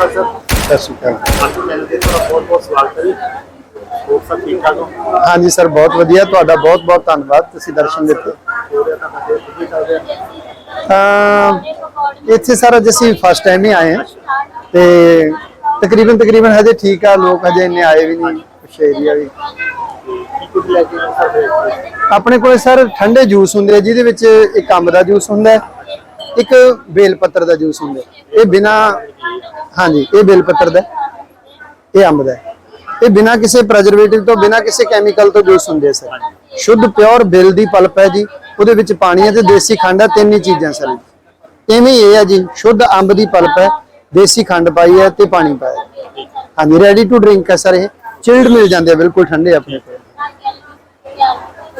ਅਕਾਲ sir ਸਤਿ ਸ਼੍ਰੀ ਅਕਾਲ। ਅੱਜ ਮੈਨੂੰ ਤੇ ਤੁਹਾਡਾ ਬਹੁਤ ਬਹੁਤ ਸਵਾਗਤ ਹੈ ਜੀ। ਹੋਰ ਸਭ ਠੀਕ ਠਾਕ ਹੋ? ਹਾਂਜੀ ਸਰ ਬਹੁਤ ਵਧੀਆ। ਤੁਹਾਡਾ ਬਹੁਤ ਬਹੁਤ ਧੰਨਵਾਦ ਤੁਸੀਂ ਦਰਸ਼ਨ ਦਿੱਤੇ। ਹੋ ਰਿਹਾ ਤਾਂ ਸਾਡੇ ਕੀ ਚੱਲ ਰਿਹਾ। ਤਾਂ ਇੱਥੇ ਸਰ ਅੱਜ ਅਸੀਂ ਫਸਟ ਟਾਈਮ ਹੀ ਆਏ ਹਾਂ। ਤੇ ਤਕਰੀਬਨ ਤਕਰੀਬਨ ਹਜੇ ਠੀਕ ਆ ਲੋਕ ਹਜੇ ਇੰਨੇ ਆਏ ਵੀ ਨਹੀਂ ਕੁਛ ਏਰੀਆ ਵੀ। ਕੀ ਕੁਝ ਲੈ ਕੇ ਆਏ ਸਾਡੇ ਆਪਣੇ ਕੋਲੇ ਸਰ ਠੰਡੇ ਜੂਸ ਹੁੰਦੇ ਆ ਜਿਹਦੇ ਵਿੱਚ ਇੱਕ ਅੰਬ ਦਾ ਜੂਸ ਹੁੰਦਾ ਹੈ। ਇੱਕ ਬੇਲ ਪੱਤਰ ਦਾ ਜੂਸ ਹੁੰਦਾ ਇਹ ਬਿਨਾ, ਹਾਂਜੀ, ਇਹ ਬੇਲ ਪੱਤਰ ਦਾ ਇਹ ਅੰਬ ਦਾ ਇਹ ਬਿਨਾ ਕਿਸੇ ਪ੍ਰੈਜ਼ਰਵੇਟਿਵ ਤੋਂ, ਬਿਨਾ ਕਿਸੇ ਕੈਮੀਕਲ ਤੋਂ ਜੂਸ ਹੁੰਦੇ ਆ ਸਰ। ਸ਼ੁੱਧ ਪਿਓਰ ਬੇਲ ਦੀ ਪਲਪ ਹੈ ਜੀ। ਉਹਦੇ ਵਿੱਚ ਪਾਣੀ ਹੈ ਤੇ ਦੇਸੀ ਖੰਡ ਹੈ ਤਿੰਨ ਹੀ ਚੀਜ਼ਾਂ ਸਰ। ਇਵੇਂ ਇਹ ਹੈ ਜੀ, ਸ਼ੁੱਧ ਅੰਬ ਦੀ ਪਲਪ ਹੈ, ਦੇਸੀ ਖੰਡ ਪਾਈ ਹੈ ਤੇ ਪਾਣੀ ਪਾਇਆ ਹਾਂਜੀ ਰੈਡੀ ਟੂ ਡਰਿੰਕ ਹੈ ਸਰ ਇਹ। ਚਿਲਡ ਮਿਲ ਜਾਂਦੇ ਆ, ਬਿਲਕੁਲ ਠੰਡੇ ਆਪਣੇ ਕੋਲ।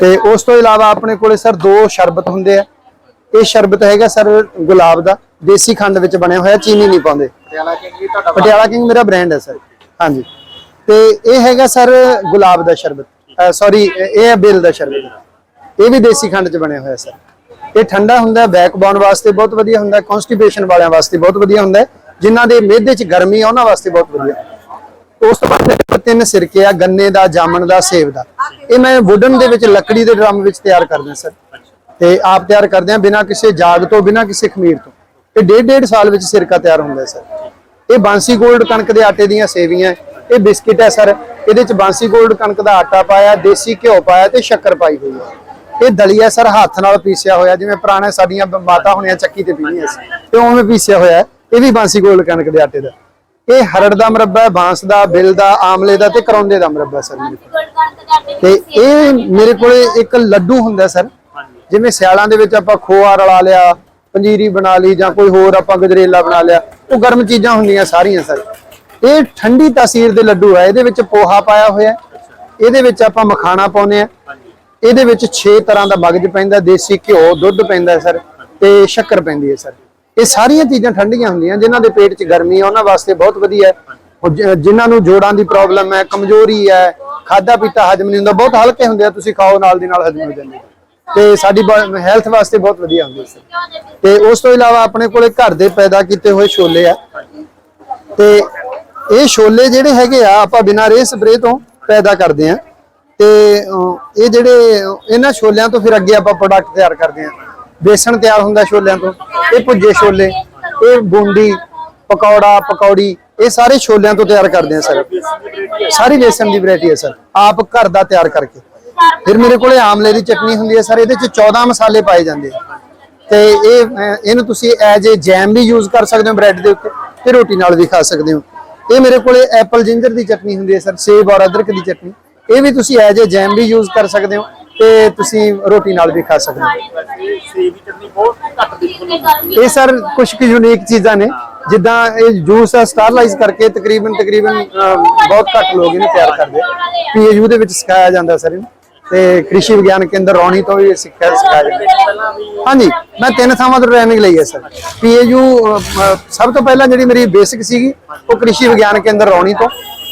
ਤੇ ਉਸ ਤੋਂ ਇਲਾਵਾ ਆਪਣੇ ਕੋਲੇ ਸਰ ਦੋ ਸ਼ਰਬਤ ਹੁੰਦੇ ਆ। ਇਹ ਸ਼ਰਬਤ ਹੈਗਾ ਸਰ ਗੁਲਾਬ ਦਾ ਦੇਸੀ ਖੰਡ ਵਿੱਚ ਬਣਿਆ ਹੋਇਆ ਚੀਨੀ ਨਹੀਂ ਪਾਉਂਦੇ। ਪਟਿਆਲਾ ਤੁਹਾਡਾ ਕਿੰਗ ਮੇਰਾ ਬ੍ਰਾਂਡ ਹੈ ਸਰ। ਹਾਂਜੀ। ਤੇ ਇਹ ਹੈਗਾ ਸਰ ਗੁਲਾਬ ਦਾ ਸ਼ਰਬਤ। ਸੌਰੀ ਇਹ ਹੈ ਬੇਲ ਦਾ ਸ਼ਰਬਤ। ਇਹ ਵੀ ਦੇਸੀ ਖੰਡ ਚ ਬਣਿਆ ਹੋਇਆ ਸਰ। ਇਹ ਠੰਡਾ ਹੁੰਦਾ ਬੈਕ ਬੋਨ ਵਾਸਤੇ ਬਹੁਤ ਵਧੀਆ ਹੁੰਦਾ ਕਨਸਟੀਪੇਸ਼ਨ ਵਾਲਿਆਂ ਵਾਸਤੇ ਬਹੁਤ ਵਧੀਆ ਹੁੰਦਾ ਜਿਨ੍ਹਾਂ ਦੇ ਮਿਹਦੇ ਚ ਗਰਮੀ ਆ ਉਹਨਾਂ ਵਾਸਤੇ ਬਹੁਤ ਵਧੀਆ। ਉਸ ਤੋਂ ਬਾਅਦ ਤਿੰਨ ਸਿਰਕੇ ਆ ਗੰਨੇ ਦਾ ਜਾਮਣ ਦਾ ਸੇਬ ਦਾ। ਇਹ ਮੈਂ ਵੁਡਨ ਦੇ ਵਿੱਚ ਲੱਕੜੀ ਦੇ ਡਰਮ ਵਿੱਚ ਤਿਆਰ ਕਰਦਾ ਸਰ। ਤੇ ਆਪ ਤਿਆਰ ਕਰਦੇ ਆ ਬਿਨਾਂ ਕਿਸੇ ਜਾਗ ਤੋਂ ਬਿਨਾਂ ਕਿਸੇ ਖਮੀਰ ਤੋਂ। ਇਹ ਡੇਢ ਡੇਢ ਸਾਲ ਵਿੱਚ ਸਿਰਕਾ ਤਿਆਰ ਹੁੰਦਾ ਸਰ। ਇਹ ਬਾਂਸੀ 골ਡ ਕਣਕ ਦੇ ਆਟੇ ਦੀਆਂ ਸੇਵੀਆਂ ਇਹ ਬਿਸਕਟ ਹੈ ਸਰ। ਇਹਦੇ ਚ ਬਾਂਸੀ 골ਡ ਕਣਕ ਦਾ ਆਟਾ ਪਾਇਆ ਦੇਸੀ ਘਿਓ ਪਾਇਆ ਤੇ ਸ਼ੱਕਰ ਪਾਈ ਹੋਈ ਹੈ। ਇਹ ਦਲੀਆ ਸਰ ਹੱਥ ਨਾਲ ਪੀਸਿਆ ਹੋਇਆ ਜਿਵੇਂ ਪੁਰਾਣੇ ਸਾਡੀਆਂ ਮਾਤਾ ਹੋਣੀਆਂ ਚੱਕੀ ਤੇ ਪੀਣੀ ਸੀ। ਤੇ ਉਵੇਂ ਪੀਸਿਆ ਹੋਇਆ ਇਹ ਵੀ ਬਾਂਸੀ 골ਡ ਕਣਕ ਦੇ ਆਟੇ ਦਾ। ਇਹ ਹਰੜ ਦਾ ਮਰੱਬਾ ਹੈ ਬਾਂਸ ਦਾ ਬਿੱਲ ਦਾ ਆਮਲੇ ਦਾ ਤੇ ਕਰੌਂਦੇ ਦਾ ਮਰੱਬਾ ਸਰ। ਤੇ ਇਹ ਮੇਰੇ ਕੋਲੇ ਇੱਕ ਲੱਡੂ ਹੁੰਦਾ ਸਰ। ਜਿਵੇਂ ਸਿਆਲਾਂ ਦੇ ਵਿੱਚ ਆਪਾਂ ਖੋਆ ਰਲਾ ਲਿਆ, ਪੰਜੀਰੀ ਬਣਾ ਲਈ ਜਾਂ ਕੋਈ ਹੋਰ ਆਪਾਂ ਗਜਰੇਲਾ ਬਣਾ ਲਿਆ, ਉਹ ਗਰਮ ਚੀਜ਼ਾਂ ਹੁੰਦੀਆਂ ਸਾਰੀਆਂ ਸਰ। ਇਹ ਠੰਡੀ ਤਾਸੀਰ ਦੇ ਲੱਡੂ ਹੈ ਇਹਦੇ ਵਿੱਚ ਪੋਹਾ ਪਾਇਆ ਹੋਇਆ ਇਹਦੇ ਵਿੱਚ ਆਪਾਂ ਮਖਾਣਾ ਪਾਉਨੇ ਆ ਇਹਦੇ ਵਿੱਚ 6 ਤਰ੍ਹਾਂ ਦਾ ਮਗਜ ਪੈਂਦਾ, ਦੇਸੀ ਘਿਓ, ਦੁੱਧ ਪੈਂਦਾ ਸਰ, ਤੇ ਸ਼ੱਕਰ ਪੈਂਦੀ ਹੈ ਸਰ। ਇਹ ਸਾਰੀਆਂ ਚੀਜ਼ਾਂ ਠੰਡੀਆਂ ਹੁੰਦੀਆਂ, ਜਿਨ੍ਹਾਂ ਦੇ ਪੇਟ 'ਚ ਗਰਮੀ ਆ, ਉਹਨਾਂ ਵਾਸਤੇ ਬਹੁਤ ਵਧੀਆ ਹੈ। ਜਿਨ੍ਹਾਂ ਨੂੰ ਜੋੜਾਂ ਦੀ ਪ੍ਰੋਬਲਮ ਹੈ, ਕਮਜ਼ੋਰੀ ਹੈ ਖਾਦਾ ਪੀਤਾ ਹਜਮ ਨਹੀਂ ਹੁੰਦਾ, ਬਹੁਤ ਹਲਕੇ ਹੁੰਦੇ ਆ, ਤੁਸੀਂ ਖਾਓ ਨਾਲ ਦੀ ਨਾਲ ਹਜਮ ਹੋ ਜਾਂਦੇ ਤੇ ਸਾਡੀ ਹੈਲਥ ਵਾਸਤੇ ਬਹੁਤ ਵਧੀਆ ਹੁੰਦੇ ਸਰ ਤੇ ਉਸ ਤੋਂ ਇਲਾਵਾ ਆਪਣੇ ਕੋਲੇ ਘਰ ਦੇ ਪੈਦਾ ਕੀਤੇ ਹੋਏ ਛੋਲੇ ਆ। ਤੇ ਇਹ ਛੋਲੇ ਜਿਹੜੇ ਹੈਗੇ ਆ, ਆਪਾਂ ਬਿਨਾਂ ਰੇ ਸਪਰੇ ਤੋਂ ਪੈਦਾ ਕਰਦੇ ਆ। ਤੇ ਇਹ ਜਿਹੜੇ, ਇਹਨਾਂ ਛੋਲਿਆਂ ਤੋਂ ਫਿਰ ਅੱਗੇ ਆਪਾਂ ਪ੍ਰੋਡਕਟ ਤਿਆਰ ਕਰਦੇ ਆ। ਬੇਸਣ ਤਿਆਰ ਹੁੰਦਾ ਛੋਲਿਆਂ ਤੋਂ, ਇਹ ਭੁੱਜੇ ਛੋਲੇ, ਇਹ ਬੂੰਦੀ, ਪਕੌੜਾ, ਪਕੌੜੀ, ਇਹ ਸਾਰੇ ਛੋਲਿਆਂ ਤੋਂ ਤਿਆਰ ਕਰਦੇ ਆ ਸਰ। ਸਾਰੀ ਬੇਸਣ ਦੀ ਵੈਰਾਈਟੀ ਹੈ ਸਰ। ਆਪ ਘਰ ਦਾ ਤਿਆਰ ਕਰਕੇ। ਫਿਰ ਮੇਰੇ ਕੋਲੇ ਆਮਲੇ ਦੀ ਚਟਨੀ ਹੁੰਦੀ ਹੈ ਸਰ, ਇਹਦੇ ਚ 14 ਮਸਾਲੇ ਪਾਏ ਜਾਂਦੇ ਆ। ਤੇ ਇਹ ਇਹਨੂੰ ਤੁਸੀਂ ਐਜ ਏ ਜੈਮ ਵੀ ਯੂਜ਼ ਕਰ ਸਕਦੇ ਹੋ ਬ੍ਰੈਡ ਦੇ ਉੱਤੇ ਤੇ ਰੋਟੀ ਨਾਲ ਵੀ ਖਾ ਸਕਦੇ ਹੋ। ਇਹ ਮੇਰੇ ਕੋਲੇ ਐਪਲ ਜਿੰਜਰ ਦੀ ਚਟਨੀ ਹੁੰਦੀ ਹੈ ਸਰ, ਸੇਬ ਔਰ ਅਦਰਕ ਦੀ ਚਟਨੀ। ਇਹ ਵੀ ਤੁਸੀਂ ਐਜ ਏ ਜੈਮ ਵੀ ਯੂਜ਼ ਕਰ ਸਕਦੇ ਹੋ ਤੇ ਤੁਸੀਂ ਰੋਟੀ ਨਾਲ ਵੀ ਖਾ ਸਕਦੇ ਹੋ। ਇਹ ਸਰ ਕੁਝ ਕੁ ਯੂਨੀਕ ਚੀਜ਼ਾਂ ਨੇ। ਜਿੱਦਾਂ ਇਹ ਜੂਸ ਆ ਸਟਾਰਲਾਈਜ਼ ਕਰਕੇ ਤਕਰੀਬਨ ਤਕਰੀਬਨ ਬਹੁਤ ਘੱਟ ਲੋਕ ਇਹਨੂੰ ਤਿਆਰ ਕਰਦੇ ਪੀਏਯੂ ਦੇ ਵਿੱਚ ਸਿਖਾਇਆ ਜਾਂਦਾ ਸਰ ਇਹਨੂੰ। ਤੇ ਕ੍ਰਿਸ਼ੀ ਵਿਗਿਆਨ ਕੇਂਦਰ ਰੌਣੀ ਤੋਂ ਵੀ ਸਿੱਖਿਆ ਸਿਖਾਇਆ ਜਾਂਦਾ ਹਾਂਜੀ, ਮੈਂ ਤਿੰਨ ਥਾਵਾਂ ਤੋਂ ਟ੍ਰੇਨਿੰਗ ਲਈ ਹੈ ਸਰ। ਪੀਏਯੂ ਸਭ ਤੋਂ ਪਹਿਲਾਂ ਜਿਹੜੀ ਮੇਰੀ ਬੇਸਿਕ ਸੀਗੀ, ਉਹ ਕ੍ਰਿਸ਼ੀ ਵਿਗਿਆਨ ਕੇਂਦਰ ਰੌਣੀ ਤੋਂ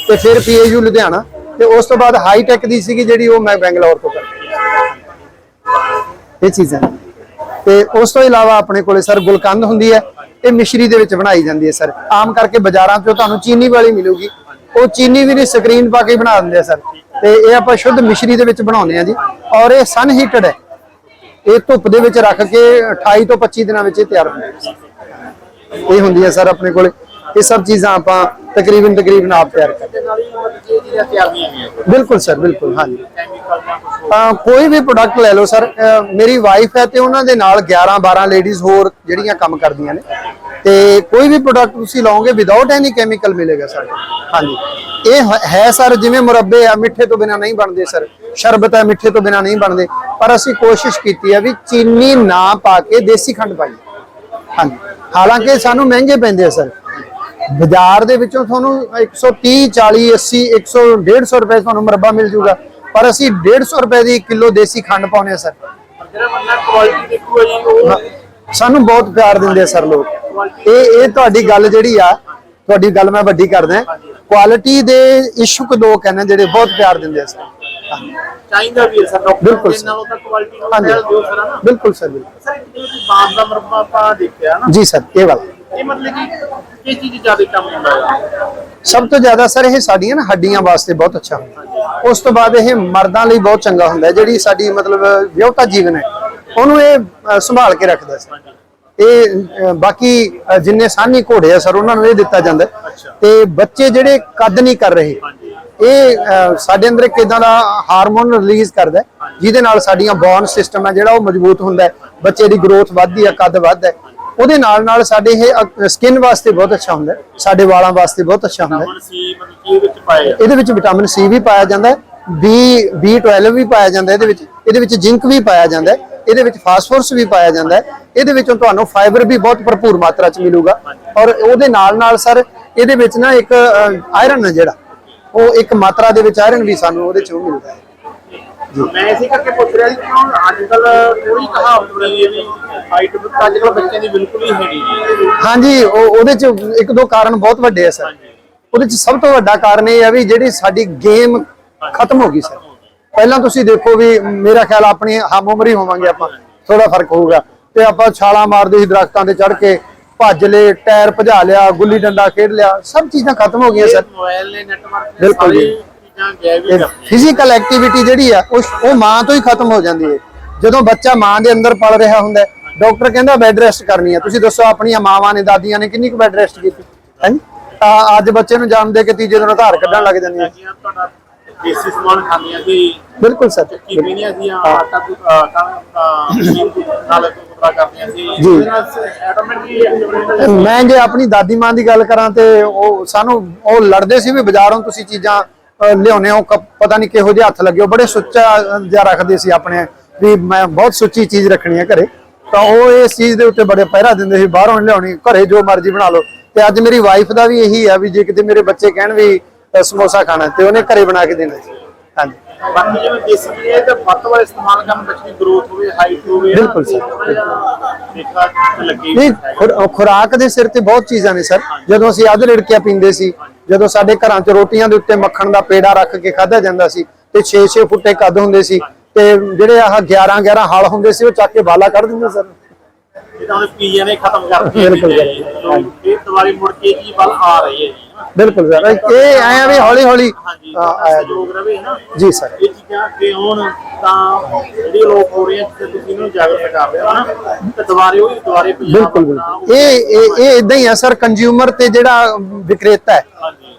ਤੇ ਫਿਰ ਪੀਏਯੂ ਲੁਧਿਆਣਾ ਤੇ ਉਸ ਤੋਂ ਬਾਅਦ ਹਾਈ ਟੈਕ ਦੀ ਸੀਗੀ ਜਿਹੜੀ ਉਹ ਮੈਂ ਬੈਂਗਲੌਰ ਤੋਂ ਕਰਦਾ ਇਹ ਚੀਜ਼ਾਂ। ਤੇ ਉਸ ਤੋਂ ਇਲਾਵਾ ਆਪਣੇ ਕੋਲੇ ਸਰ ਗੁਲਕੰਦ ਹੁੰਦੀ ਹੈ, ਇਹ ਮਿਸ਼ਰੀ ਦੇ ਵਿੱਚ ਬਣਾਈ ਜਾਂਦੀ ਹੈ ਸਰ। ਆਮ ਕਰਕੇ ਬਾਜ਼ਾਰਾਂ 'ਚੋਂ ਤੁਹਾਨੂੰ ਚੀਨੀ ਵਾਲੀ ਮਿਲੂਗੀ। ਉਹ ਚੀਨੀ ਵੀ ਨਹੀਂ ਸਕਰੀਨ ਪਾ ਕੇ ਬਣਾ ਦਿੰਦੇ ਆ ਸਰ। ਤੇ ਇਹ ਆਪਾਂ ਸ਼ੁੱਧ ਮਿਸ਼ਰੀ ਦੇ ਵਿੱਚ ਬਣਾਉਂਦੇ ਆ ਜੀ। ਔਰ ਇਹ ਸਨ ਹੀਟਡ ਹੈ। ਇਹ ਧੁੱਪ ਦੇ ਵਿੱਚ ਰੱਖ ਕੇ 28 ਤੋਂ 25 ਦਿਨਾਂ ਵਿੱਚ ਇਹ ਤਿਆਰ ਹੁੰਦੀ ਹੈ। ਇਹ ਹੁੰਦੀ ਹੈ ਸਰ ਆਪਣੇ ਕੋਲੇ। ਇਹ ਸਭ ਚੀਜ਼ਾਂ ਆਪਾਂ ਤਕਰੀਬਨ ਤਕਰੀਬਨ ਆਪ ਤਿਆਰ ਕਰਦੇ। ਬਿਲਕੁਲ ਸਰ ਬਿਲਕੁਲ ਹਾਂਜੀ। ਕੋਈ ਵੀ ਪ੍ਰੋਡਕਟ ਲੈ ਲਓ ਸਰ ਮੇਰੀ ਵਾਈਫ ਹੈ ਤੇ ਉਹਨਾਂ ਦੇ ਨਾਲ 11 12 ਲੇਡੀਜ਼ ਹੋਰ ਜਿਹੜੀਆਂ ਕੰਮ ਕਰਦੀਆਂ ਨੇ। ਤੇ ਕੋਈ ਵੀ ਪ੍ਰੋਡਕਟ ਤੁਸੀਂ ਲਓਗੇ ਵਿਦਆਊਟ ਐਨੀ ਕੈਮੀਕਲ ਮਿਲੇਗਾ ਸਰ। ਹਾਂਜੀ। ਇਹ ਹ- ਹੈ ਸਰ, ਜਿਵੇਂ ਮੁਰੱਬੇ ਆ, ਮਿੱਠੇ ਤੋਂ ਬਿਨਾ ਨਹੀਂ ਬਣਦੇ ਸਰ। ਸ਼ਰਬਤ ਹੈ, ਮਿੱਠੇ ਤੋਂ ਬਿਨਾ ਨਹੀਂ ਬਣਦੇ। ਪਰ ਅਸੀਂ ਕੋਸ਼ਿਸ਼ ਕੀਤੀ ਹੈ ਵੀ ਚੀਨੀ ਨਾ ਪਾ ਕੇ ਦੇਸੀ ਖੰਡ ਪਾਈਏ। ਹਾਂਜੀ। ਹਾਲਾਂਕਿ ਸਾਨੂੰ ਮਹਿੰਗੇ ਪੈਂਦੇ ਆ ਸਰ। ਬਾਜ਼ਾਰ ਦੇ ਵਿੱਚੋਂ ਤੁਹਾਨੂੰ 130 40 80 100 150 ਰੁਪਏ ਤੁਹਾਨੂੰ ਮੁਰੱਬਾ ਮਿਲ ਜੂਗਾ। ਪਰ ਅਸੀਂ 150 ਰੁਪਏ ਦੀ ਕਿਲੋ ਦੇਸੀ ਖੰਡ ਪਾਉਨੇ ਆ ਸਰ। ਪਰ ਜਿਹੜਾ ਬੰਦਾ ਕੁਆਲਿਟੀ ਦੇਖੂਗਾ ਜੀ ਉਹ ਸਾਨੂੰ ਬਹੁਤ ਪਿਆਰ ਦਿੰਦੇ ਆ ਸਰ ਲੋਕ। ਇਹ ਇਹ ਤੁਹਾਡੀ ਗੱਲ ਜਿਹੜੀ ਆ ਤੁਹਾਡੀ ਗੱਲ ਮੈਂ ਵੱਡੀ ਕਰਦਾ ਕੁਆਲਿਟੀ ਦੇ ਇਸ਼ੂਕ ਲੋਕ ਹਨ ਜਿਹੜੇ ਬਹੁਤ ਪਿਆਰ ਦਿੰਦੇ ਆ ਸਰ। ਚਾਹੀਦਾ ਵੀ ਹੈ ਸਰ ਡਾਕਟਰ ਬਿਲਕੁਲ ਦੇ ਸਰ। ਨਾਲੋਂ ਤਾਂ ਕੁਆਲਿਟੀ ਨੂੰ ਬਿਲਕੁਲ ਸਰ ਬਿਲਕੁਲ। ਸਰ ਇੱਕ ਕਿ ਬਾਂਸ ਦਾ ਮਰਬਾ ਆਪਾਂ ਦੇਖਿਆ ਨਾ ਜੀ ਸਰ ਇਹ ਵਾਲਾ। ਇਹ ਮਤਲਬ ਕਿ ਕੀ ਚੀਜ਼ ਜ਼ਿਆਦਾ ਕੰਮ ਹੁੰਦਾ ਹੈ? ਸਭ ਤੋਂ ਜ਼ਿਆਦਾ ਸਰ ਇਹ ਸਾਡੀਆਂ ਨਾ ਹੱਡੀਆਂ ਵਾਸਤੇ ਬਹੁਤ ਅੱਛਾ ਹੁੰਦਾ। ਉਸ ਤੋਂ ਬਾਅਦ ਇਹ ਮਰਦਾਂ ਲਈ ਬਹੁਤ ਚੰਗਾ ਹੁੰਦਾ। ਜਿਹੜੀ ਸਾਡੀ ਮਤਲਬ ਵਿਆਹਤਾ ਜੀਵਨ ਹੈ ਉਹਨੂੰ ਇਹ ਸੰਭਾਲ ਕੇ ਰੱਖਦਾ ਸਰ। ਇਹ ਬਾਕੀ ਜਿੰਨੇ ਸਾਨੀ ਘੋੜੇ ਆ ਸਰ ਉਹਨਾਂ ਨੂੰ ਇਹ ਦਿੱਤਾ ਜਾਂਦਾ। ਤੇ ਬੱਚੇ ਜਿਹੜੇ ਕੱਦ ਨਹੀਂ ਕਰ ਰਹੇ ਇਹ ਸਾਡੇ ਅੰਦਰ ਇੱਕ ਇਦਾਂ ਦਾ ਹਾਰਮੋਨ ਰਿਲੀਜ਼ ਕਰਦਾ ਜਿਹਦੇ ਨਾਲ ਸਾਡੀਆਂ ਬੌਨ ਸਿਸਟਮ ਹੈ ਜਿਹੜਾ ਉਹ ਮਜ਼ਬੂਤ ਹੁੰਦਾ ਬੱਚੇ ਦੀ ਗਰੋਥ ਵੱਧਦੀ ਹੈ ਕੱਦ ਵੱਧਦਾ ਉਹਦੇ ਨਾਲ ਨਾਲ ਸਾਡੇ ਇਹ ਸਕਿਨ ਵਾਸਤੇ ਬਹੁਤ ਅੱਛਾ ਹੁੰਦਾ ਸਾਡੇ ਵਾਲਾਂ ਵਾਸਤੇ ਬਹੁਤ ਅੱਛਾ ਹੁੰਦਾ ਇਹਦੇ ਵਿੱਚ ਵਿਟਾਮਿਨ ਸੀ ਵੀ ਪਾਇਆ ਜਾਂਦਾ ਹੈ ਬੀ B12 ਵੀ ਪਾਇਆ ਜਾਂਦਾ ਇਹਦੇ ਵਿੱਚ। ਇਹਦੇ ਵਿੱਚ ਜ਼ਿੰਕ ਵੀ ਪਾਇਆ ਜਾਂਦਾ ਹੈ ਇਹਦੇ ਵਿੱਚ ਫਾਸਫੋਰਸ ਵੀ ਪਾਇਆ ਜਾਂਦਾ ਹੈ। ਇਹਦੇ ਵਿੱਚੋਂ ਤੁਹਾਨੂੰ ਫਾਈਬਰ ਵੀ ਬਹੁਤ ਭਰਪੂਰ ਮਾਤਰਾ ਚ ਮਿਲੂਗਾ। ਔਰ ਉਹਦੇ ਨਾਲ ਨਾਲ ਸਰ ਇਹਦੇ ਵਿੱਚ ਨਾ ਇੱਕ ਆਇਰਨ ਹੈ ਜਿਹੜਾ। ਉਹ ਇੱਕ ਮਾਤਰਾ ਦੇ ਵਿੱਚ ਆਇਰਨ ਵੀ ਸਾਨੂੰ ਉਹਦੇ ਚ ਮਿਲਦਾ ਹੈ। ਮੈਂ ਇਸੇ ਕਰਕੇ ਪੁੱਛ ਰਿਹਾ ਸੀ ਕਿ ਹੁਣ ਅੱਜ ਕੱਲ ਕੋਈ ਕਹਾਵਤ ਨਹੀਂ ਹੈ ਵੀ ਹਾਈਟ ਅੱਜ ਕੱਲ ਬੱਚਿਆਂ ਦੀ ਬਿਲਕੁਲ ਹੀ ਹੈ ਨਹੀਂ ਜੀ। ਹਾਂਜੀ ਉਹ ਉਹਦੇ ਚ ਇੱਕ ਦੋ ਕਾਰਨ ਬਹੁਤ ਵੱਡੇ ਆ ਸਰ ਉਹਦੇ ਚ ਸਭ ਤੋਂ ਵੱਡਾ ਕਾਰਨ ਇਹ ਹੈ ਵੀ ਜਿਹੜੀ ਸਾਡੀ ਗੇਮ ਖਤਮ ਹੋ ਗਈ ਸਰ ਪਹਿਲਾਂ ਤੁਸੀਂ ਦੇਖੋ ਵੀ ਮੇਰਾ ਖਿਆਲ ਆਪਣੀ ਹਮ ਉਮਰ ਹੋਵਾਂਗੇ ਆਪਾਂ ਥੋੜਾ ਫ਼ਰਕ ਹੋਊਗਾ। ਤੇ ਆਪਾਂ ਛਾਲਾਂ ਮਾਰਦੇ ਸੀ ਦਰਖਤਾਂ ਤੇ ਚੜ ਕੇ ਭੱਜ ਲਏ ਟਾਇਰ ਭਜਾ ਲਿਆ ਗੁੱਲੀ ਡੰਡਾ ਖੇਡ ਲਿਆ ਸਭ ਚੀਜ਼ਾਂ ਖਤਮ ਹੋ ਗਈਆਂ ਸਰ ਮੋਬਾਈਲ ਨੇ ਨੈਟਵਰਕ ਬਿਲਕੁਲ ਜੀ। ਹੀ ਫਿਜ਼ੀਕਲ ਐਕਟੀਵਿਟੀ ਜਿਹੜੀ ਆ ਉਹ ਉਹ ਮਾਂ ਤੋਂ ਹੀ ਖਤਮ ਹੋ ਜਾਂਦੀ ਹੈ। ਜਦੋਂ ਬੱਚਾ ਮਾਂ ਦੇ ਅੰਦਰ ਪਲ ਰਿਹਾ ਹੁੰਦਾ ਹੈ ਡਾਕਟਰ ਕਹਿੰਦਾ ਬੈੱਡ ਰੈਸਟ ਕਰਨੀ ਹੈ ਤੁਸੀਂ ਦੱਸੋ ਆਪਣੀਆਂ ਮਾਵਾਂ ਨੇ ਦਾਦੀਆਂ ਨੇ ਕਿੰਨੀ ਕੁ ਬੈੱਡ ਰੈਸਟ ਕੀਤੀ? ਹੈ? ਤਾਂ ਅੱਜ ਬੱਚੇ ਨੂੰ ਜਨਮ ਦੇ ਕੇ ਤੀਜੇ ਦਿਨ ਆਧਾਰ ਕੱਢਣ ਲੱਗ ਦੇਸੀ ਸਮਾਨ ਖਾਂਦੀਆਂ ਸੀ ਬਿਲਕੁਲ ਸਰ। ਆਟਾ ਨਾਲ ਕੁਤਰਾ ਕਰਦੀਆਂ ਸੀ। ਜੀ। ਮੈਂ ਜੇ ਆਪਣੀ ਦਾਦੀ ਮਾਂ ਦੀ ਗੱਲ ਕਰਾਂ ਤੇ ਉਹ ਸਾਨੂੰ ਉਹ ਲੜਦੇ ਸੀ ਵੀ ਬਾਜ਼ਾਰੋਂ ਤੁਸੀਂ ਚੀਜ਼ਾਂ ਅਹ, ਲਿਆਉਂਦੇ ਹੋ ਪਤਾ ਨਹੀਂ ਕਿਹੋ ਜਿਹੇ ਹੱਥ ਲੱਗੇ ਹੋ ਬੜੇ ਸੁੱਚਾ ਜਿਹਾ ਰੱਖਦੇ ਸੀ ਆਪਣੇ ਵੀ ਮੈਂ ਬਹੁਤ ਸੁੱਚੀ ਚੀਜ਼ ਰੱਖਣੀ ਹੈ ਘਰੇ। ਤਾਂ ਉਹ ਇਸ ਚੀਜ਼ ਦੇ ਉੱਤੇ ਬੜੇ ਪਹਿਰਾ ਦਿੰਦੇ ਸੀ ਬਾਹਰੋਂ ਲਿਆਉਣੀ ਘਰੇ ਜੋ ਮਰਜ਼ੀ ਬਣਾ ਲਓ। ਤੇ ਅੱਜ ਮੇਰੀ ਵਾਈਫ ਦਾ ਵੀ ਇਹੀ ਹੈ ਵੀ ਜੇ ਕਿਤੇ ਮੇਰੇ ਬੱਚੇ ਕਹਿਣ ਵੀ ਸਮੋਸਾ ਖਾਣਾ ਤੇ ਉਹਨੇ ਘਰੇ ਬਣਾ ਕੇ ਦੇਣਾ ਜੀ ਹਾਂਜੀ। ਬਾਕੀ ਜਿਵੇਂ ਦੇਸੀ ਹੈ ਤਾਂ ਵੱਧ ਇਸਤੇਮਾਲ ਕਰਨ ਬੱਚੇ ਦੀ ਗਰੋਥ ਹੋਵੇ ਹਾਈਟ ਹੋਵੇ ਬਿਲਕੁਲ ਸਰ। ਨਹੀਂ ਖੁਰਾਕ ਦੇ ਸਿਰ ਤੇ ਬਹੁਤ ਚੀਜ਼ਾਂ ਨੇ ਸਰ। ਜਦੋਂ ਅਸੀਂ ਅੱਧ ਰਿੜਕਿਆ ਪੀਂਦੇ ਸੀ ਜਦੋਂ ਸਾਡੇ ਘਰਾਂ 'ਚ ਰੋਟੀਆਂ ਦੇ ਉੱਤੇ ਮੱਖਣ ਦਾ ਪੇੜਾ ਰੱਖ ਕੇ ਖਾਧਾ ਜਾਂਦਾ ਸੀ ਤੇ 6-6 ਫੁੱਟੇ ਕੱਦ ਹੁੰਦੇ ਸੀ ਤੇ ਜਿਹੜੇ ਆਹ 11-11 ਹਲ ਹੁੰਦੇ ਸੀ ਉਹ ਚੱਕ ਕੇ ਬਾਲਾ ਕੱਢ ਦਿੰਦੇ ਸਰ ਜਿੱਦਾਂ ਉਹਦੇ ਪੀਜ਼ੇ ਨੇ ਖਤਮ ਕਰ ਦਿੱਤੇ ਬਿਲਕੁਲ, ਜੀ। ਬਿਲਕੁਲ। ਲੋਕ ਇਹ ਦੁਬਾਰੇ ਮੁੜ ਕੇ ਕੀ ਵੱਲ ਆ ਰਹੀ ਹੈ ਜੀ। ਬਿਲਕੁਲ ਸਰ ਇਹ ਆਇਆ ਵੀ ਹੌਲੀ ਹੌਲੀ ਆਇਆ। ਸਹਿਯੋਗ ਰਵੇ ਨਾ। ਜੀ ਸਰ। ਇਹ ਚੀਜ਼ਾਂ ਅੱਗੇ ਹੋਣ ਤਾਂ ਜਿਹੜੇ ਲੋਕ ਹੋ ਰਹੇ ਆ ਤੇ ਤੁਸੀਂ ਇਹਨੂੰ ਜਾਗਰਤ ਕਰ ਰਹੇ ਹੋ ਨਾ ਤੇ ਦੁਬਾਰੇ ਉਹ ਦੁਬਾਰੇ ਬਿਲਕੁਲ ਇਹ ਇਹ ਇਦਾਂ ਹੀ ਆ ਸਰ ਕੰਜ਼ਿਊਮਰ ਤੇ ਜਿਹੜਾ ਵਿਕਰੇਤਾ ਹੈ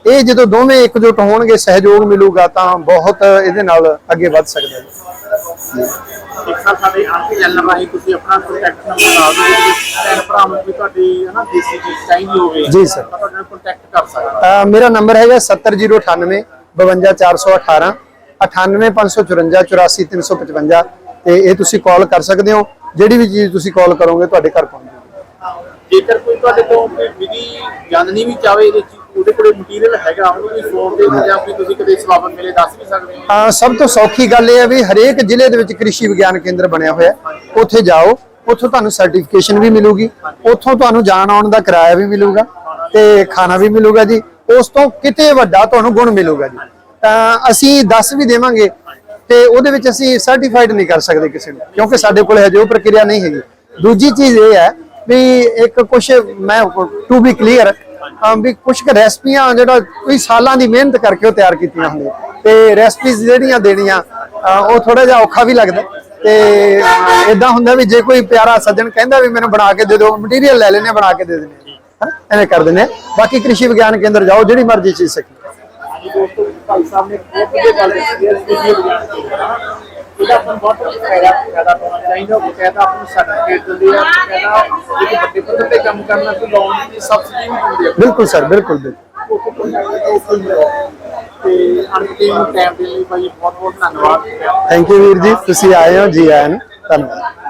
ਇਹ ਜਦੋਂ ਦੋਵੇਂ ਇਕਜੁੱਟ ਹੋਣਗੇ ਸਹਿਯੋਗ ਮਿਲੂਗਾ ਤਾਂ ਬਹੁਤ ਇਹਦੇ ਨਾਲ ਅੱਗੇ ਵੱਧ ਸਕਦਾ ਹੈ ਇੱਕ ਸਾਲ ਸਾਡੇ ਅੰਕ ਚੱਲਣ ਰਾਹੀਂ ਤੁਸੀਂ ਆਪਣਾ ਕੰਟੈਕਟ ਨੰਬਰ ਲਾ ਦਿਓ ਜੇ ਭੈਣ ਭਰਾ ਨੂੰ ਵੀ ਤੁਹਾਡੀ ਹੈ ਨਾ ਦੇਸੀ ਚੀਜ਼ ਚਾਹੀਦੀ ਹੋਵੇ ਜੀ ਸਰ। ਤੁਹਾਡੇ ਨਾਲ ਕੰਟੈਕਟ ਕਰ ਸਕਦਾ ਅਹ ਮੇਰਾ ਨੰਬਰ ਹੈਗਾ 70098 52418 98554 84355 ਤੇ ਇਹ ਤੁਸੀਂ ਕਾਲ ਕਰ ਸਕਦੇ ਹੋ। ਜਿਹੜੀ ਵੀ ਚੀਜ਼ ਤੁਸੀਂ ਕਾਲ ਕਰੋਗੇ ਤੁਹਾਡੇ ਘਰ ਪਹੁੰਚ ਜਾਊਗੀ ਜੇਕਰ ਕੋਈ ਤੁਹਾਡੇ ਤੋਂ ਵਿਧੀ ਜਾਣਨੀ ਵੀ ਚਾਹੇ ਇਹਦੇ ਚ ਉਹਦੇ ਕੋਲੇ ਮਟੀਰੀਅਲ ਹੈਗਾ ਉਹਨੂੰ ਵੀ ਫੋਨ ਦੇ ਜਾਂ ਫਿਰ ਤੁਸੀਂ ਕਦੇ ਸਵਾਬਨ ਮਿਲੇ, ਦੱਸ ਵੀ ਸਕਦੇ ਹੋ? ਅਹ ਸਭ ਤੋਂ ਸੌਖੀ ਗੱਲ ਇਹ ਹੈ ਵੀ ਹਰੇਕ ਜ਼ਿਲ੍ਹੇ ਦੇ ਵਿੱਚ ਕ੍ਰਿਸ਼ੀ ਵਿਗਿਆਨ ਕੇਂਦਰ ਬਣਿਆ ਹੋਇਆ ਉੱਥੇ ਜਾਓ, ਉੱਥੋਂ ਤੁਹਾਨੂੰ ਸਰਟੀਫਿਕੇਸ਼ਨ ਵੀ ਮਿਲੂਗੀ, ਉੱਥੋਂ ਤੁਹਾਨੂੰ ਜਾਣ ਆਉਣ ਦਾ ਕਿਰਾਇਆ ਵੀ ਮਿਲੂਗਾ ਤੇ ਖਾਣਾ ਵੀ ਮਿਲੂਗਾ ਜੀ। ਉਸ ਤੋਂ ਕਿਤੇ ਵੱਡਾ ਤੁਹਾਨੂੰ ਗੁਣ ਮਿਲੂਗਾ ਜੀ। ਤਾਂ ਅਸੀਂ ਦੱਸ ਵੀ ਦੇਵਾਂਗੇ ਤੇ ਉਹਦੇ ਵਿੱਚ ਅਸੀਂ ਸਰਟੀਫਾਈਡ ਨਹੀਂ ਕਰ ਸਕਦੇ ਕਿਸੇ ਨੂੰ, ਕਿਉਂਕਿ ਸਾਡੇ ਕੋਲ ਹਜੇ ਉਹ ਪ੍ਰਕਿਰਿਆ ਨਹੀਂ ਹੈਗੀ। ਦੂਜੀ ਚੀਜ਼ ਇਹ ਹੈ ਵੀ ਇੱਕ ਕੁਝ ਮੈਂ ਟੂ ਬੀ ਕਲੀਅਰ ਵੀ ਕੁਝ ਕੁ ਰੈਸਪੀਆਂ ਜਿਹੜਾ ਕੋਈ ਸਾਲਾਂ ਦੀ ਮਿਹਨਤ ਕਰਕੇ ਉਹ ਤਿਆਰ ਕੀਤੀਆਂ ਹੁੰਦੀਆਂ। ਤੇ ਰੈਸਪੀਜ਼ ਜਿਹੜੀਆਂ ਦੇਣੀਆਂ ਉਹ ਥੋੜਾ ਜਿਹਾ ਔਖਾ ਵੀ ਲੱਗਦਾ। ਤੇ ਇਦਾਂ ਹੁੰਦਾ ਵੀ ਜੇ ਕੋਈ ਪਿਆਰਾ ਸੱਜਣ ਕਹਿੰਦਾ ਵੀ ਮੈਨੂੰ ਬਣਾ ਕੇ ਦੇ ਦਿਓ ਮਟੀਰੀਅਲ ਲੈ ਲੈਣੇ ਬਣਾ ਕੇ ਦੇ ਦਿੰਦੇ ਐਵੇਂ ਕਰ ਦਿੰਦੇ ਬਾਕੀ ਕ੍ਰਿਸ਼ੀ ਵਿਗਿਆਨ ਕੇਂਦਰ ਜਾਓ, ਜਿਹੜੀ ਮਰਜ਼ੀ ਚੀਜ਼ ਸਿੱਖੋ। ਹਾਂਜੀ, ਦੋਸਤੋ, ਭਾਈ ਸਾਹਿਬ ਨੇ ਬਹੁਤ ਵਧੀਆ ਗੱਲ ਦੱਸੀ ਹੈ ਵੀਡੀਓ ਵਿਗਿਆਨ ਤੋਂ ਇਹਦਾ ਆਪਾਂ ਨੂੰ ਬਹੁਤ ਫਾਇਦਾ ਫਾਇਦਾ ਪਾਉਣਾ ਚਾਹੀਦਾ ਉਹ ਕਹਿੰਦਾ ਆਪਾਂ ਨੂੰ ਸਰਟੀਫਿਕੇਟ ਦਿੰਦੇ ਆ ਕਹਿੰਦਾ ਜੇ ਵੱਡੇ ਪੱਧਰ ਤੇ ਕੰਮ ਕਰਨਾ ਕੋਈ ਲੋਨ ਦੀ ਸਬਸਿਡੀ ਵੀ ਦਿੰਦੇ ਆ। ਬਿਲਕੁਲ ਸਰ ਬਿਲਕੁਲ ਬਿਲਕੁਲ। ਤੇ ਅੰਤਿਮ ਟਾਈਮ ਦੇਣ ਲਈ ਭਾਈ ਬਹੁਤ ਬਹੁਤ ਧੰਨਵਾਦ। ਥੈਂਕ ਯੂ ਵੀਰ ਜੀ ਤੁਸੀਂ ਆਏ ਹੋ ਜੀ ਆਇਆਂ ਨੂੰ। ਧੰਨਵਾਦ।